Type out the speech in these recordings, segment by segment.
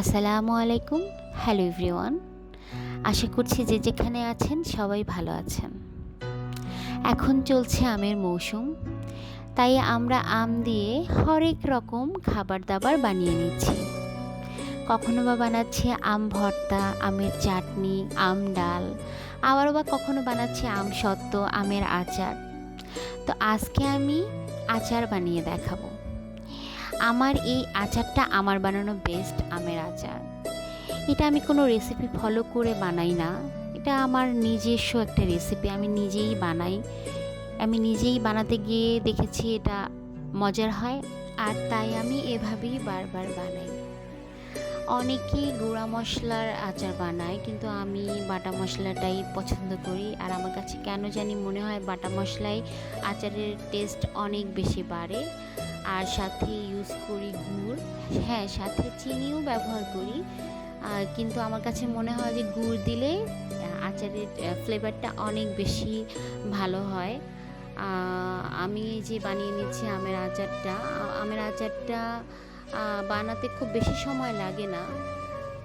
আসসালামু আলাইকুম, hello everyone. আশা করছি যে যেখানে আছেন সবাই ভালো আছেন। এখন চলছে আমের মৌসুম, তাই আমরা আম দিয়ে হরেক রকম খাবার দাবার বানিয়ে নিচ্ছি। কখনো বা বানাচ্ছি আম ভর্তা, আমের চাটনি, আম ডাল, আবারও বা কখনো বানাচ্ছি আম সত্ত্ব, আমের আচার। তো আজকে আমি আচার বানিয়ে দেখাবো। আমার এই আচারটা আমার বানানো বেস্ট আমের আচার। এটা আমি কোনো রেসিপি ফলো করে বানাই না। এটা আমার নিজস্ব একটা রেসিপি আমি নিজেই বানাই। আমি নিজেই বানাতে গিয়ে দেখেছি এটা মজার হয়, আর তাই আমি এভাবেই বারবার বানাই। অনেকেই গুঁড়া মশলার আচার বানায়, কিন্তু আমি বাটা মশলাটাই পছন্দ করি। আর আমার কাছে কেন জানি মনে হয় বাটা মশলায় আচারের টেস্ট অনেক বেশি বাড়ে। আর সাথে ইউজ করি গুড়। হ্যাঁ সাথে চিনিও ব্যবহার করি। কিন্তু আমার কাছে মনে হয় যে গুড় দিলে আচারের ফ্লেভারটা অনেক বেশি ভালো হয়। আমি যে বানিয়ে নিচ্ছি আমের আচারটা আমের আচারটা বানাতে খুব বেশি সময় লাগে না।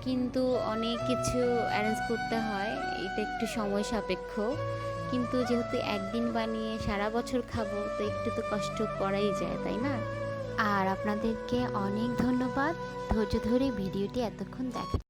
কিন্তু অনেক কিছু অ্যারেঞ্জ করতে হয়, এটা একটু সময় সাপেক্ষ। কিন্তু যেহেতু একদিন বানিয়ে সারা বছর খাব, তো একটু তো কষ্ট করাই যায়, তাই না? আর আপনাদেরকে অনেক ধন্যবাদ। ধৈর্য ধরে ভিডিওটি এতক্ষণ দেখার